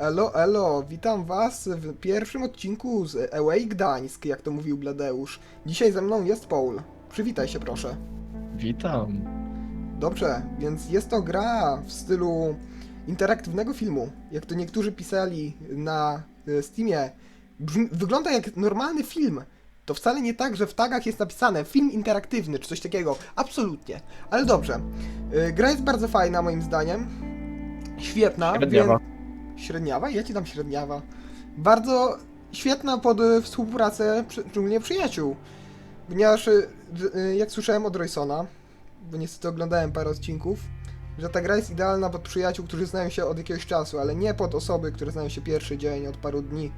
Elo, elo, witam was w pierwszym odcinku z Away Gdańsk, jak to mówił Bladeusz. Dzisiaj ze mną jest Paul. Przywitaj się proszę. Witam. Dobrze, więc jest to gra w stylu interaktywnego filmu. Jak to niektórzy pisali na e, Steamie, brzmi, wygląda jak normalny film. To wcale nie tak, że w tagach jest napisane film interaktywny czy coś takiego. Absolutnie. Ale dobrze. E, Gra jest bardzo fajna moim zdaniem. Świetna. Średniawa? Ja ci dam średniawa. Bardzo świetna pod e, współpracę, szczególnie przyjaciół. Ponieważ, e, e, jak słyszałem od Roysona, bo niestety oglądałem parę odcinków, że ta gra jest idealna pod przyjaciół, którzy znają się od jakiegoś czasu, ale nie pod osoby, które znają się pierwszy dzień, od paru dni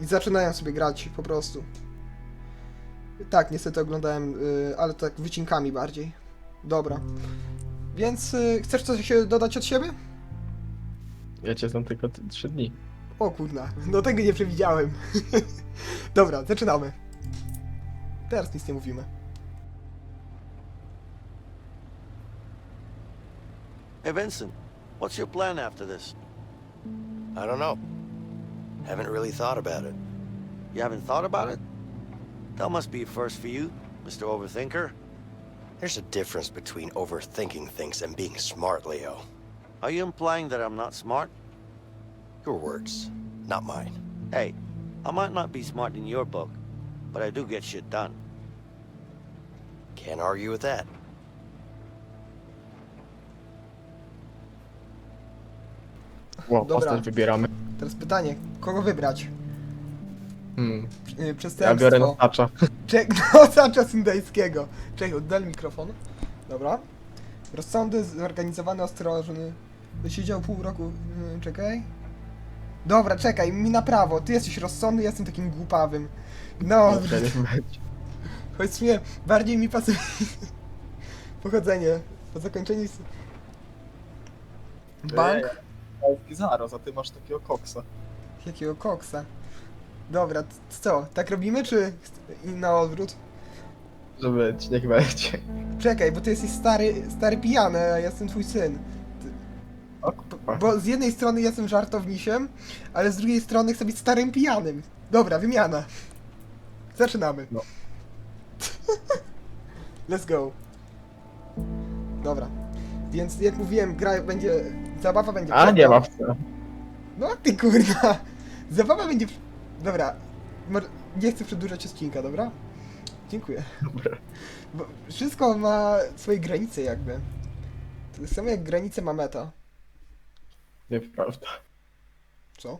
i zaczynają sobie grać po prostu. Tak, niestety oglądałem, ale tak wycinkami bardziej. Dobra. Więc chcesz coś dodać od siebie? Ja cię znam tylko t- trzy dni. O kurna, no tego nie przewidziałem. Dobra, zaczynamy. Teraz nic nie mówimy. Hey, Vincent, what's your plan after this? I don't know. Haven't really thought about it. You haven't thought about it? That must be a first for you, Mr. Overthinker. There's a difference between overthinking things and being smart, Leo. Are you implying that I'm not smart? Your words, not mine. Hey, I might not be smart in your book, but I do get shit done. Can't argue with that. Ło, Dobra. postać wybieramy. Teraz pytanie, kogo wybrać? Hmm. Y, Ja Przestępstwo. biorę notacza. Czek, no, cały syndyjskiego. Czekaj, oddal mikrofon. Dobra. Rozsądny, zorganizowany, ostrożny. Siedział pół roku. Yy, czekaj. Dobra, czekaj, mi na prawo. Ty jesteś rozsądny, ja jestem takim głupawym. No, Dobrze, choć mnie bardziej mi pasuje. Pochodzenie. Po zakończeniu. Bank? Zaraz, a ty masz takiego koksa. Jakiego koksa? Dobra, co? Tak robimy, czy na odwrót? Że być, niech będzie. Czekaj, bo ty jesteś stary, stary pijany, a ja jestem twój syn. Kurwa. Bo z jednej strony jestem żartownisiem, ale z drugiej strony chcę być starym pijanym. Dobra, wymiana. Zaczynamy. No. Let's go. Dobra. Więc jak mówiłem, gra będzie... Zabawa będzie... A nie ma w co. No ty kurna. Zabawa będzie... Dobra. Nie chcę przedłużać odcinka, dobra? Dziękuję. Dobra. Bo wszystko ma swoje granice jakby. To samo jak granice ma meta. Nieprawda. Co?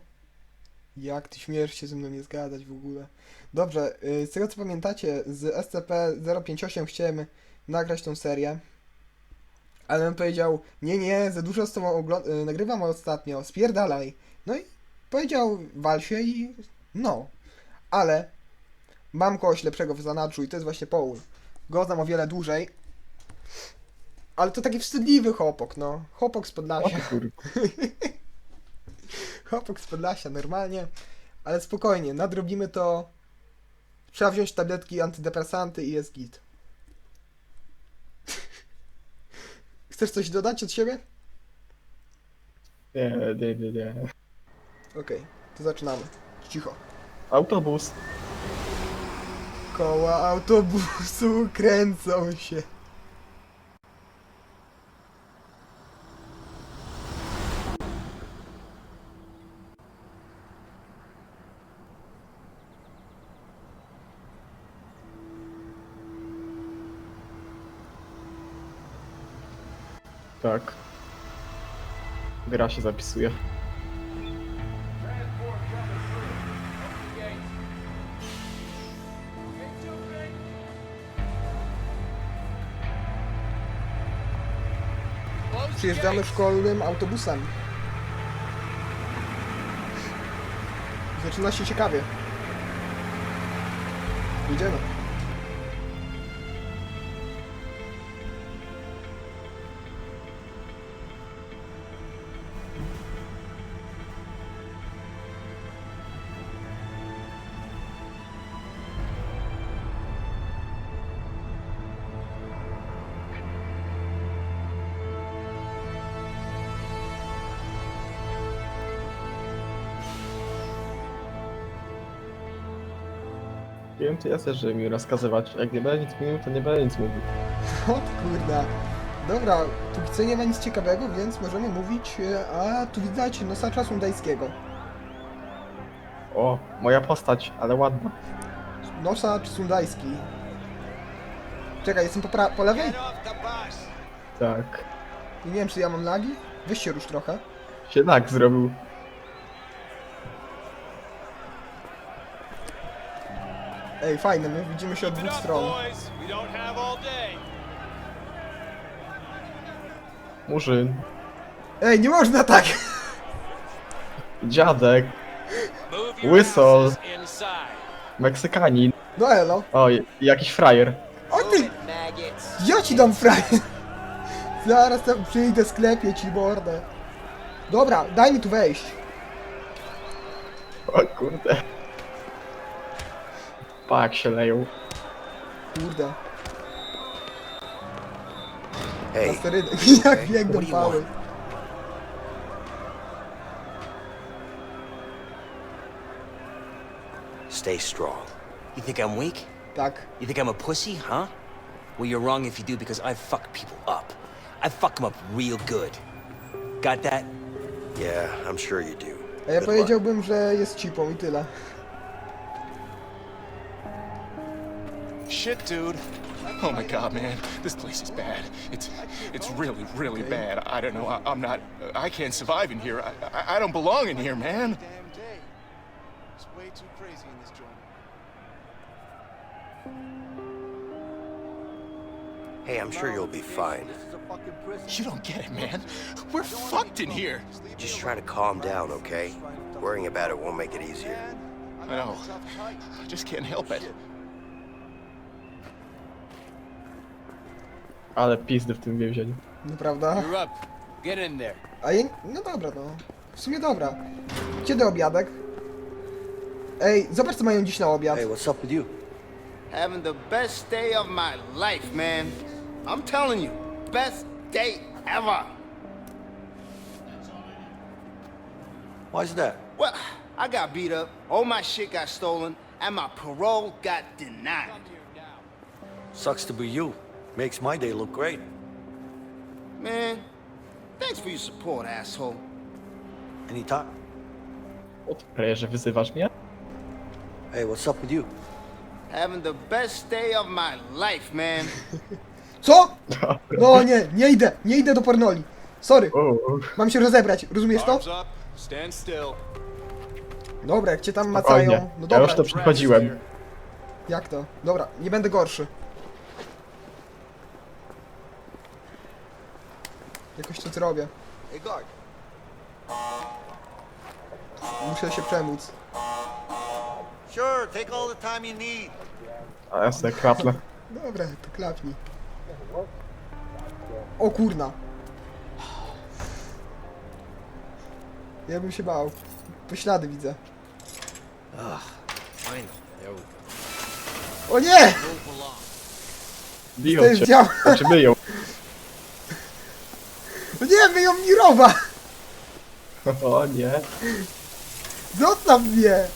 Jak ty śmiesz się ze mną nie zgadać w ogóle? Dobrze, y, z tego co pamiętacie, z SCP-058 chciałem nagrać tą serię, ale on powiedział, nie, nie, za dużo z tobą y, nagrywam ostatnio, spierdalaj. No i powiedział, wal się i no. Ale mam kogoś lepszego w zanadrzu i to jest właśnie Paul. Go znam o wiele dłużej. Ale to taki wstydliwy chłopok, no. Chłopok z Podlasia. Chłopak z Podlasia, normalnie. Ale spokojnie, nadrobimy to. Trzeba wziąć tabletki antydepresanty i jest git. Chcesz coś dodać od siebie? Nie, nie, nie, nie. Okej, to zaczynamy. Cicho. Autobus. Koła autobusu kręcą się. Tak. Gra się zapisuje. Przyjeżdżamy szkolnym autobusem. Zaczyna się ciekawie. Jedziemy. Wiem, ty jesteś, żeby mi rozkazywać. Jak nie będę nic mówił, to nie będę nic mówił. O kurda. Dobra, tu co nie ma nic ciekawego, więc możemy mówić, e, a tu widać nosacza sundajskiego. O, moja postać, ale ładna. Nosacz sundajski. Czekaj, jestem po, pra- po lewej? Tak. Nie wiem, czy ja mam lagi. Weź się rusz trochę. Się tak zrobił. Ej, fajne, my widzimy się od dwóch stron. Murzyn. Ej, nie można tak! Dziadek. Inside. Meksykanin. No elo. O, i- jakiś frajer. O ty! Ja ci dam frajer! Zaraz tam przyjdę, sklepię ci mordę. Dobra, daj mi tu wejść. O kurde. Pa, jak się leją. Kurde, Hey, na sterydy. Jak do pały. stay strong. You think I'm weak? Tak. You think I'm a pussy, huh? Well, you're wrong if you do because I fuck people up. I fuck them up real good. Got that? Yeah, I'm sure you do. A ja Good luck. powiedziałbym, że jest cipą i tyle. Shit, dude. Oh my god, man. This place is bad. It's it's really, really bad. I don't know. I, I'm not. I can't survive in here. I, I I don't belong in here, man. Damn day. It's way too crazy in this joint. Hey, I'm sure you'll be fine. This is a fucking prison. You don't get it, man. We're fucked in here. Just try to calm down, okay? Worrying about it won't make it easier. I know. I just can't help it. Ale pizdy w tym więzieniu. Prawda? You're up. Get in there. A ja... No dobra, no. W sumie dobra. Kiedy obiadek? Ej, zobacz co mają dziś na obiad. Hey, what's up with you? Having the best day of my life, man. I'm telling you, best day ever. Why's that? Well, I got beat up, all my shit got stolen, and my parole got denied. Sucks to be you. Makes my day look great. Man, thanks for your support, asshole. Anytime. Odkleję, że wyzywasz mnie? Hey, what's up with you? Having the best day of my life, man. Co? No nie, nie idę, nie idę do pornoli. Sorry, mam się rozebrać, rozumiesz to? Arms up. Stand still. Dobra, jak cię tam spokojnie. macają. No Ja już to przechodziłem. jak to? Dobra, nie będę gorszy. Jakoś to zrobię. Guard. Muszę się przemóc. Sure, take all the time you need. A ja sobie kraplę. Dobra, to klapnij. O kurna. Ja bym się bał. Poślady widzę. Fine. There we go. O nie! Biją To jest cię. działa. Znaczy myją. O nie, myją mi rowa! O nie. Zostaw mnie!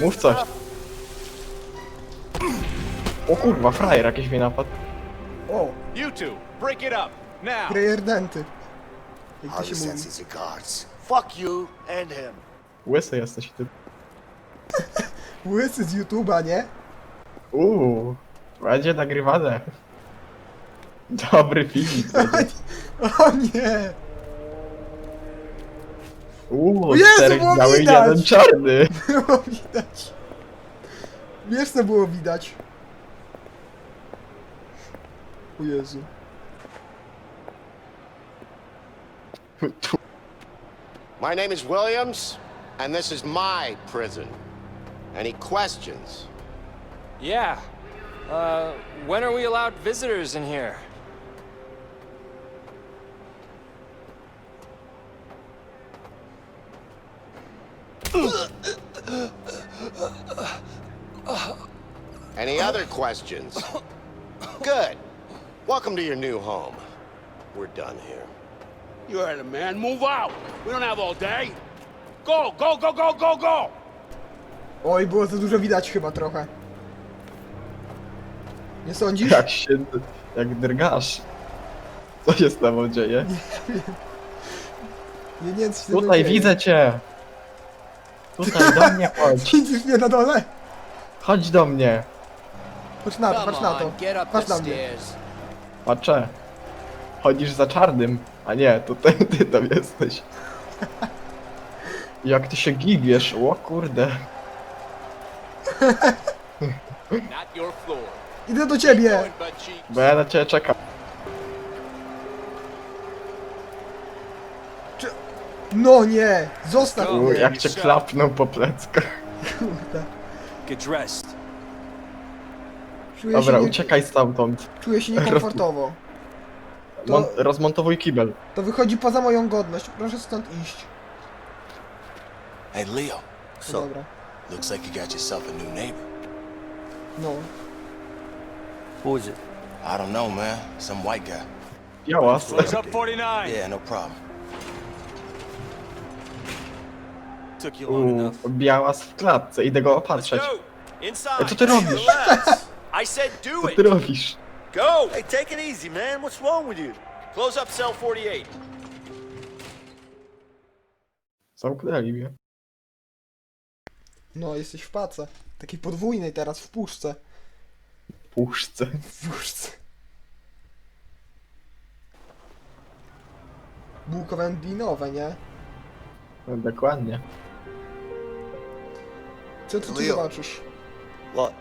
Mów coś. O kurwa, frajer jakiś mnie napadł. O, You two, break it up. Now. prejerdenty. Jak to się mówi? senses. Fuck you and him. Łysy jesteś ty. Łysy z YouTube'a, nie? Uuu, będzie nagrywane. Dobry film. O nie! Uuu, O Jezu, czterech było biały i widać! jeden czarny. Było widać. Wiesz co było widać? O Jezu. My name is Williams, and this is my prison. Any questions? Yeah. Uh, when are we allowed visitors in here? Any other questions? Good. Welcome to your new home. We're done here. You heard it, man. Move out. We don't have all day. Go, go, go, go, go, go. Oj, było za dużo widać chyba trochę. Nie sądzisz? Jak się... jak drgasz. Co się z tobą dzieje? Nie, nie wiem, co się ze mną Tutaj dzieje. widzę cię! Tutaj do mnie chodź! Widzisz mnie na dole? Chodź do mnie! Patrz na to, patrz na to. Patrz na mnie. Patrzę. Chodzisz za czarnym. A nie, tutaj ty tam jesteś. Jak ty się gigiesz, o kurde. Idę do ciebie! Bo ja na ciebie czekam. No nie! Zostaw U, mnie! jak cię klapnął po pleckach. Kurde. Get dressed. Czuję Dobra, się, nie, uciekaj stamtąd. czuję się niekomfortowo. To- Mon rozmontowuj kibel. To wychodzi poza moją godność. Proszę stąd iść. Hey, Leo. No So, dobra. Looks like you got yourself a new neighbor. No. who is it? I don't know, man. Some white guy. Białas. What's up, 49? Yeah, no problem. Took you long U, enough. białas w klatce, idę go opatrzeć. Inside. Ej, co ty robisz? Relax. I said do Co it. ty robisz? Go. Hey, take it easy, man. What's wrong with you? Close up cell 48. Zamknęli mnie. No, jesteś w pace. Takiej podwójnej teraz, w puszce. Puszce. W puszce. Bułko wędlinowe, nie? No, dokładnie. Co ty tu Leo. What?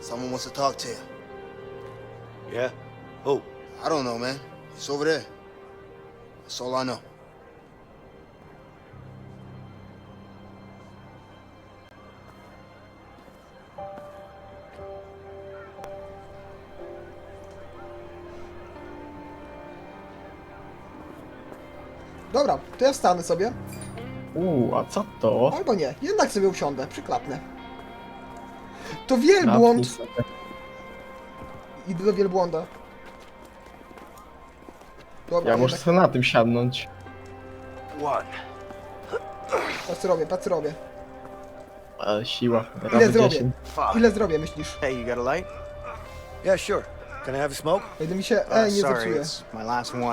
Someone wants to talk to you. Yeah? Who? I don't know, man. It's over there. That's all I know. Dobra, to ja wstanę sobie. Uuu, a co to? Albo nie, jednak sobie usiądę, przyklapnę. To wielbłąd! Idę do wielbłąda. Dobra, Ja jednak, muszę sobie na tym siadnąć. patrz co robię, patrz co robię. Ale siła. Ile Razy zrobię? 10. Ile zrobię, myślisz? Hey, you got a light? Yeah, sure. Can I have a smoke? Kiedy mi się Uh, E nie sorry, zepsuje. it's my last one.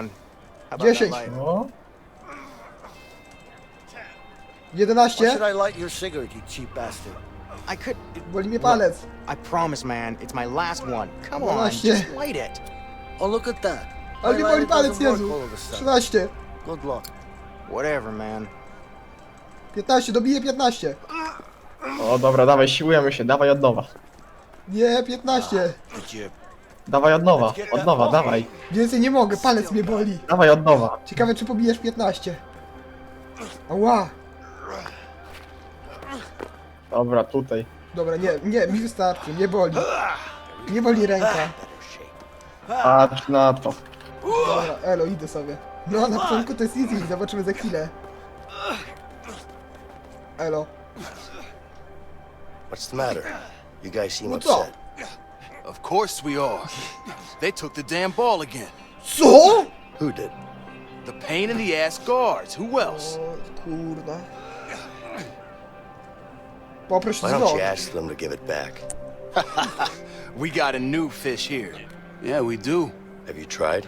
How about that 10. light? No, 11? Why should I light your cigarette, you cheap bastard? I could. Boli mnie palec. I promise, man. It's my last one. Come on, Właśnie. just light it. Oh, look at that. Ale My mnie boli palec, doesn't work Jezu. all of a sudden. 13. Good luck. Whatever, man. 15, dobiję 15. o dobra, dawaj, siłujemy się, dawaj od nowa. Nie, 15. Did you... Dawaj od nowa, od nowa, dawaj. Więcej nie mogę, palec mnie boli. Dawaj od nowa. Ciekawe, czy pobijesz 15. Ała. Dobra, tutaj. Dobra, nie, nie, mi wystarczy, nie boli. Nie boli ręka. Patrz na to. Dobra, elo, idę sobie. No, na początku to jest easy, zobaczymy za chwilę. Elo. What's the matter? You guys seem No co? upset. Of course we are. They took the damn ball again. Co? Who did? The pain in the ass guards. Who else? O, kurna. Poproś Why don't you ask them to give it back? We got a new fish here. Yeah, we do. Have you tried?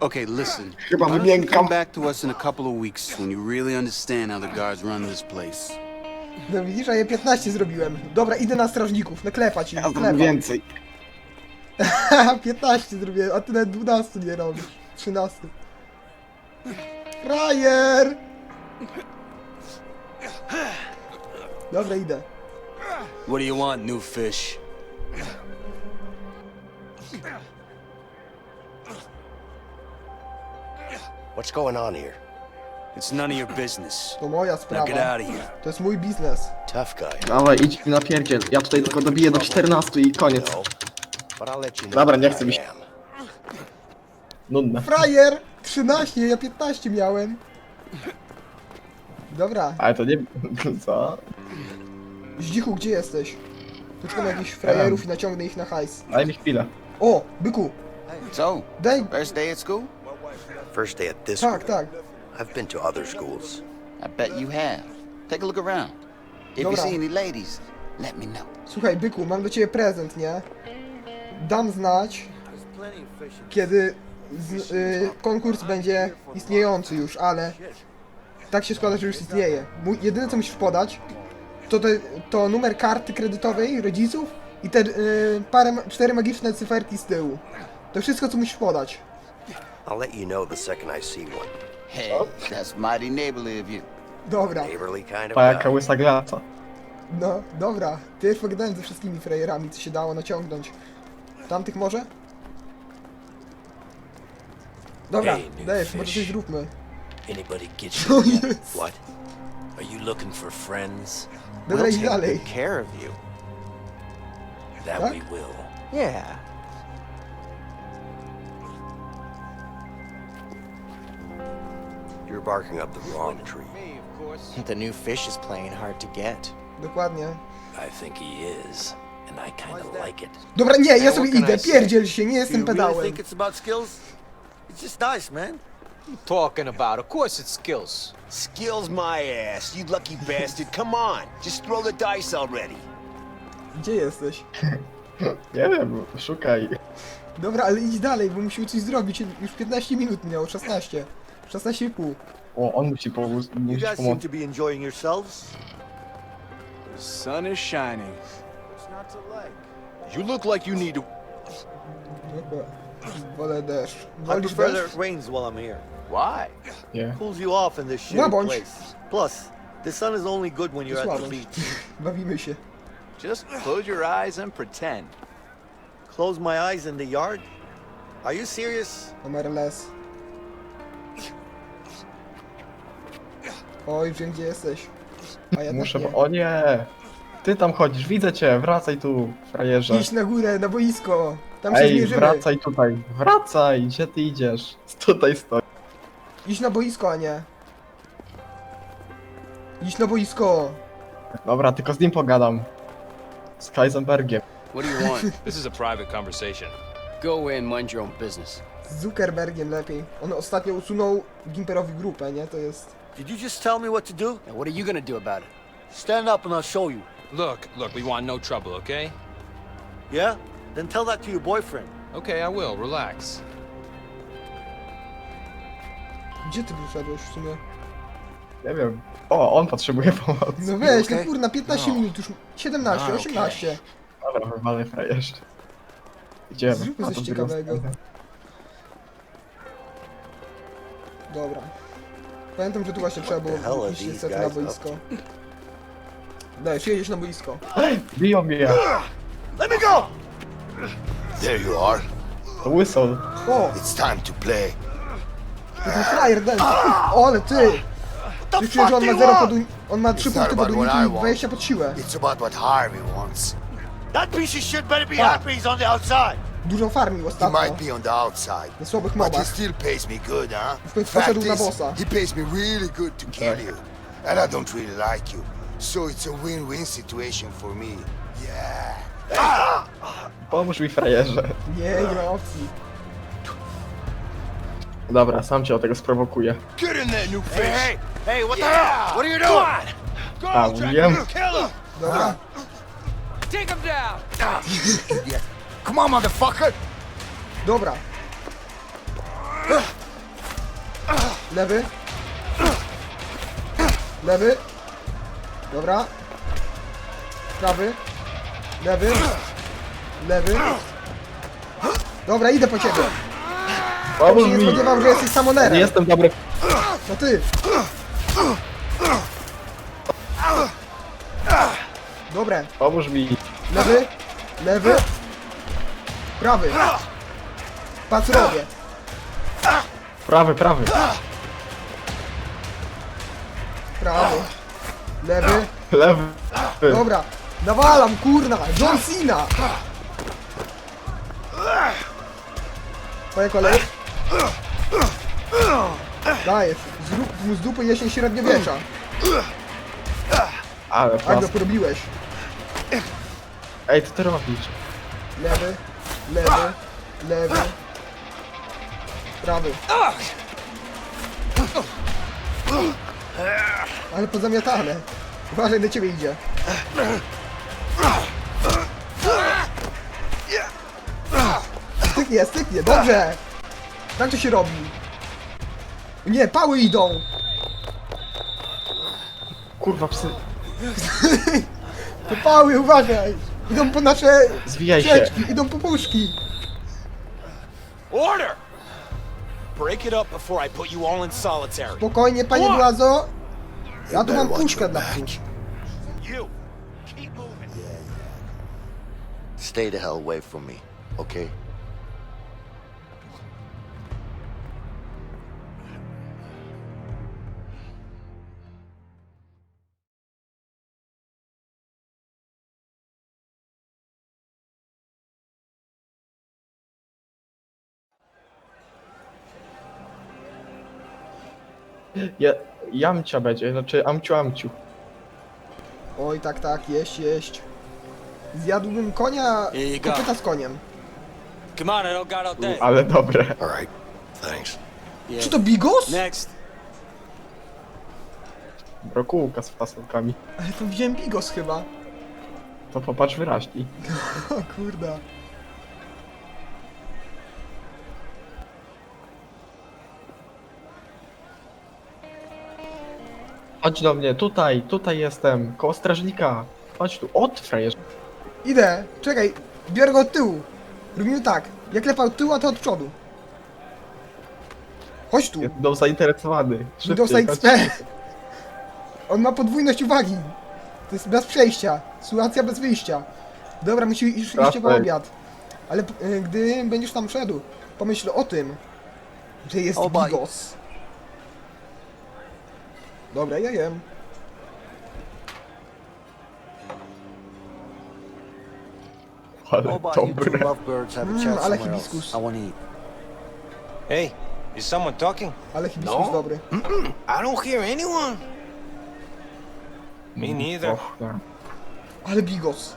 Okay, listen. Chyba Why don't you wymiękam. come back to us in a couple of weeks when you really understand how the guards run this place. No widzisz, a ja 15 zrobiłem. Dobra, idę na strażników, naklepać ich, Ja zrobię naklepam. więcej. 15 zrobiłem, a ty nawet 12 nie robisz. 13. Frajer! Dobra, idę. What do you want, new fish? What's going on here? It's none of your business. To moja Now get sprawa. out of here. To jest mój biznes. Tough guy. Dawaj, idź mi na pierdziel. Ja tutaj tylko dobiję do 14 i koniec. No. But I'll let you know Dobra, nie who chcę I mi się- am. Nudne. Frajer! 13, ja 15 miałem. Dobra, Ale to nie... Co? Zdzichu, gdzie jesteś? Poczekam jakichś frajerów i naciągnę ich na hajs. Daj mi chwilę. O, byku, So, daj... first day at school? First day at this Tak, school. tak. I've been to other schools. I bet you have. Take a look around. If you Dobra. see any ladies, let me know. Słuchaj, byku, mam do ciebie prezent, nie? Dam znać, kiedy z, y, konkurs będzie istniejący już, ale tak się składa, że już istnieje. Mój, jedyne co musisz podać, to, te, to numer karty kredytowej rodziców i te y, parę, ma- cztery magiczne cyferki z tyłu. To wszystko co musisz podać. I'll let you know the second I see one. Hey, that's mighty neighborly of you. Dobra, Neighborly kind of Pa jaka guy. łysa glaca. no, dobra. Ty już pogadałem ze wszystkimi frajerami, co się dało naciągnąć. Tamtych może? Dobra, new dajesz, może coś fish. zróbmy. Anybody get you yes. What? Are you looking for friends? Dobra, we'll idź take good care of you. That Tak? we will. Yeah. You're barking up the wrong tree. Me, of course. The new fish is playing hard to get. Dokładnie. I think he is, and I kind of like it. Dobra, nie, ja Man, sobie what can idę, I say? pierdziel się, nie Do jestem you really pedałem. think it's about skills? It's just nice, man. Talking about, of course it's skills. Skills my ass, you lucky bastard. Come on, just throw the dice already. Gdzie jesteś? Nie wiem, szukaj. Dobra, ale idź dalej, bo musimy coś zrobić. Już 15 minut minęło, 16. 16,5. O, on musi pomóc. You Musi guys seem pomóc. to be enjoying yourselves. The sun is shining. What's not to like? You look like you need to. Dobra. Wolę deszcz. Wolisz deszcz? it rains while I'm here. Why? Nie. Cools you off in this shitty Łabądź. place. Plus, the sun is only good when you're at the Słabo. beach. Bawimy się. Just close your eyes and pretend. Close my eyes in the yard? Are you serious? MLS. Oj, wiem gdzie jesteś. A ja Muszę. tak nie. O nie! Ty tam chodzisz, widzę cię, wracaj tu, frajerze. Idź na górę, na boisko. Tam się Ej, zmierzymy. wracaj tutaj, wracaj! Gdzie ty idziesz? Tutaj stoi. Idź na boisko, a nie. Idź na boisko. Dobra, tylko z nim pogadam. Z Heisenbergiem. What do you want? This is a private conversation. Go away and mind your own business. Z Zuckerbergiem lepiej. On ostatnio usunął Gimperowi grupę, nie? To jest... Did you just tell me what to do? Now, what are you gonna do about it? Stand up and I'll show you. Look, look, we want no trouble, okay? Yeah? Then tell that to your boyfriend. Okay, I will. Relax. Gdzie ty wyszedłeś w sumie? Nie wiem. O, on potrzebuje pomocy. No weź, no okej? kurna, 15 No. minut już. 17, No, 18. Dobra, wywalę frajerze. Idziemy. Zróbmy A coś to w drugą ciekawego. stronę. Dobra. Pamiętam, że tu właśnie trzeba było the hell are iść these niestety na guys boisko. Dajesz, jedziesz na boisko. Biją mnie. Let me go! There you are. To łysą. O, It's time to play. to ten frajer, den. O, ale ty! Ty czujesz, że on ma 0 pod... uni- On ma 3 It's punkty pod about what uniku I i want. 20 pod siłę. It's about what Harvey wants. That piece of shit better be Ah. happy he's on the outside. Dużo farmił He ostatnio. might be on the outside, Na słabych but he mobach. still pays me good, huh? W końcu Fact poszedł na is, bossa. he pays me really good to kill you, and I don't really like you. So it's a win-win situation for me. Yeah. Pomóż mi frajerze. Nie, nie ma opcji. Dobra, sam cię o tego sprowokuję. Get in there, new fish. Hey, hey, what the hell? What are you doing? A, mówiłem? Dobra. Take him down! Come on, motherfucker. Dobra. Lewy. Lewy. Dobra. Prawy. Lewy. Lewy. Dobra, idę po ciebie. Ja Pomóż się nie mi. spodziewał, że jesteś samonerem. Nie jestem dobry. To ty. Dobre. Pomóż mi. Lewy. Lewy. Prawy. Patrz robię. Prawy, prawy. Prawy. Lewy. Lewy. Dobra. Nawalam, kurna. John Cena. Twoja kolej. Dajesz. Zrób mu z dupy jesień średniowiecza. Ale pas. go porobiłeś. Ej, co ty robisz? Lewy. Lewy. Lewy. Prawy. Ale pozamiatane. Uważaj, do ciebie idzie. Styknie, styknie, dobrze! Tak to się robi. Nie, pały idą! Kurwa, psy. To pały, uważaj! Idą po nasze Zwijaj się. sieczki, idą po puszki. Order! Break it up before I put you all in solitary. Spokojnie, panie Blazo. Ja tu mam puszkę dla psów. You! Keep moving. Stay the hell away from me, okay? Ja, jamcia będzie, znaczy amciu amciu. Oj, tak, tak, jeść, jeść. Zjadłbym konia, go. kopyta z koniem. Come on, I don't got all day. Ale dobre. All right. Thanks. Czy to bigos? Next. Brokułka z fasolkami. Ale to wziąłem bigos chyba. To popatrz wyraźniej. O kurda. Chodź do mnie, tutaj, tutaj jestem, koło strażnika. Chodź tu, od frajerze. Idę, czekaj, biorę go od tyłu. Robimy tak, ja klepał od tyłu, a ty od przodu. Chodź tu, Jestem zainteresowany. Szybciej, dostaj chodź. XP. On ma podwójność uwagi. To jest bez przejścia, sytuacja bez wyjścia. Dobra, musimy iść iść po Raczej. obiad. Ale e, gdy będziesz tam szedł, pomyśl o tym, że jest Obaj. bigos. Dobra, ja jem. Ale How about you two dobre. lovebirds have a Mm, ale somewhere else? hibiscus. I want to eat. Hey, is someone talking? Ale hibiskus No? dobry. I don't hear anyone. Me neither. Och, tak. Ale bigos.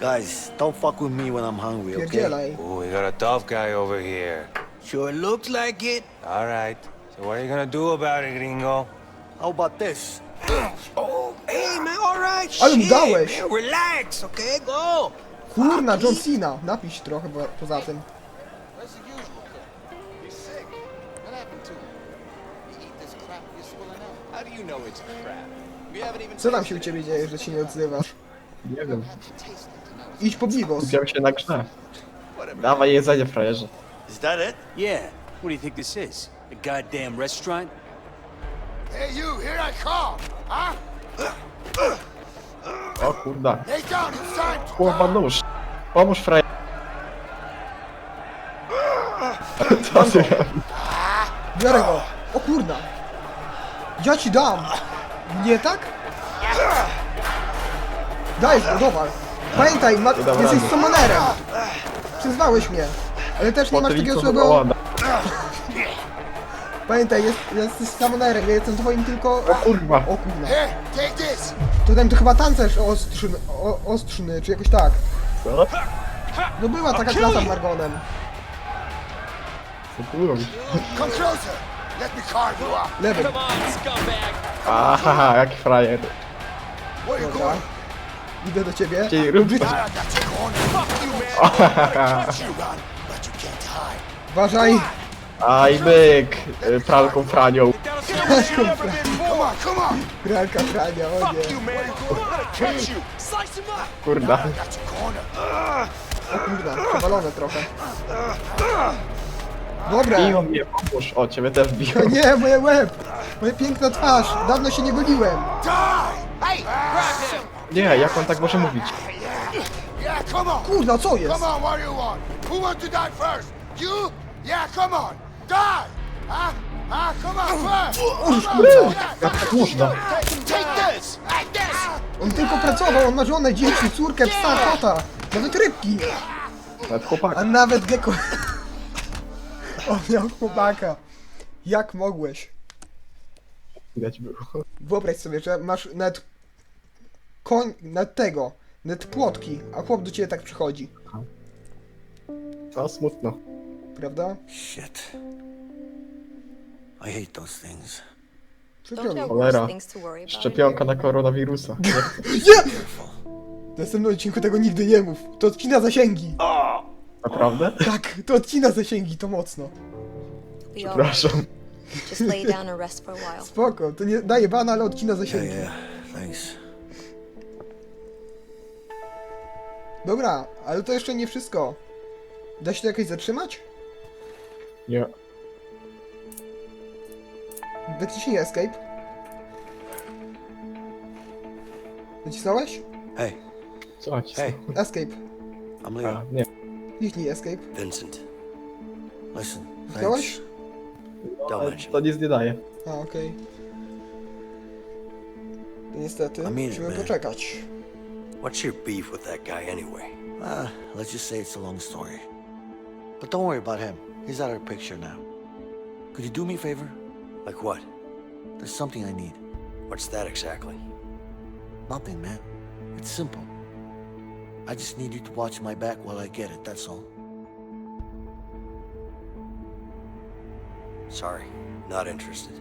Guys, don't fuck with me when I'm hungry, okay? Pierdzielaj. Ooh, we got a tough guy over here. Sure looks like it. All right. So what are you gonna do about it, gringo? How about this? Oh, hey, man, all right. Ale mu dałeś. man, relax, okay? Go. Kurna, John Cena. Napisz trochę po, poza tym. How do you know it's crap? We haven't even Co tam się u ciebie dzieje, że się nie odzywasz? Nie wiem, Idź po bigos. skupiam się na grze. Dawaj jedzenie, frajerze. Is that it? Yeah. What do you think this is? A goddamn restaurant? Hey, you, here I come. Huh? O kurda. Lay down, it's time to Chłopa nóż. Pomóż frajerze. Co ty robisz? Biorę go. O kurna. Ja ci dam. Nie tak? Daj go, dowal. Pamiętaj, ma, dam jesteś rady. summonerem. Przyzwałeś mnie. Ale też nie masz takiego Potylicą. Pamiętaj, jest, jesteś summonerem, ja jestem twoim tylko... O kurwa. O this. To ten to chyba tancerz ostrzny, o, ostrzny, czy jakoś tak. Co? No była taka klasa z Margonem. Co tu robisz? Come closer. Let me carve you up. Lewy. Come on, scumbag! Aha, jaki frajer. Dobra. Idę do ciebie. Czyli rób I got your corner. Fuck you, man. you run, but you can't hide. Uważaj. Aj, byk. y, Pralką franią. Pralka prania, o nie. Kurda. O kurna, przewalone trochę. Dobra. Biją mnie, pomóż. O, ciebie też biją. O nie, moje łeb! Moja piękna twarz! Dawno się nie goliłem! Nie, jak on tak może mówić? Kurna, co jest? Come on, what do you want? Who wants to die first? You? Yeah, come on. Die. Huh? Huh? Come on, first. Uż, kurwa! Jak tak? Take this. Like this. On tylko pracował, on ma żonę, dzieci, córkę, psa, kota! Nawet rybki! Nawet chłopak. A nawet geko... On miał chłopaka. Jak mogłeś? Widać było. Wyobraź sobie, że masz nawet... Koń... nawet tego. Nawet płotki, a chłop do ciebie tak przychodzi. No, smutno. Prawda? Shit. I hate those things. Mi. Cholera. Szczepionka na koronawirusa. Nie. W następnym odcinku tego nigdy nie mów. To odcina zasięgi. Naprawdę? Tak, to odcina zasięgi, to mocno. Przepraszam. Just lay down and rest for a while. Spoko, to nie daje bana, ale odcina zasięgi. Thanks. Dobra, ale to jeszcze nie wszystko. Da się to jakoś zatrzymać? Nie. Naciśnij escape. Nacisnąłeś? Hey, Co ci hey, Escape. I'm A, Leo. nie. Kliknij escape. Vincent, Listen, thanks. don't Ale mention to nic nie daje. A, okej. To niestety, I mean it, musimy man. poczekać. What's your beef with that guy anyway? Ah, let's just say it's a long story. But don't worry about him. He's out of the picture now. Could you do me a favor? Like what? There's something I need. What's that exactly? Nothing, man. It's simple. I just need you to watch my back while I get it, that's all. Sorry, not interested.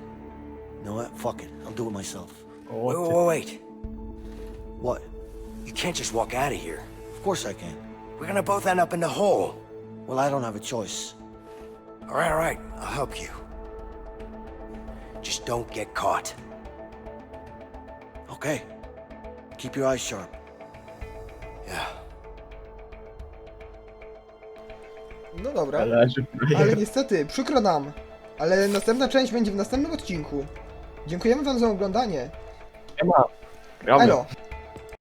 You know what? Fuck it. I'll do it myself. O, Wait, wait, wait. What? You can't just walk out of here. Of course I can. We're gonna both end up in the hole. Well, I don't have a choice. All right, all right, I'll help you. Just don't get caught. Okay. Keep your eyes sharp. Yeah. No dobra. Ale niestety, przykro nam. Ale następna część będzie w następnym odcinku. Dziękujemy wam za oglądanie. nie ma. Gramy. Elo.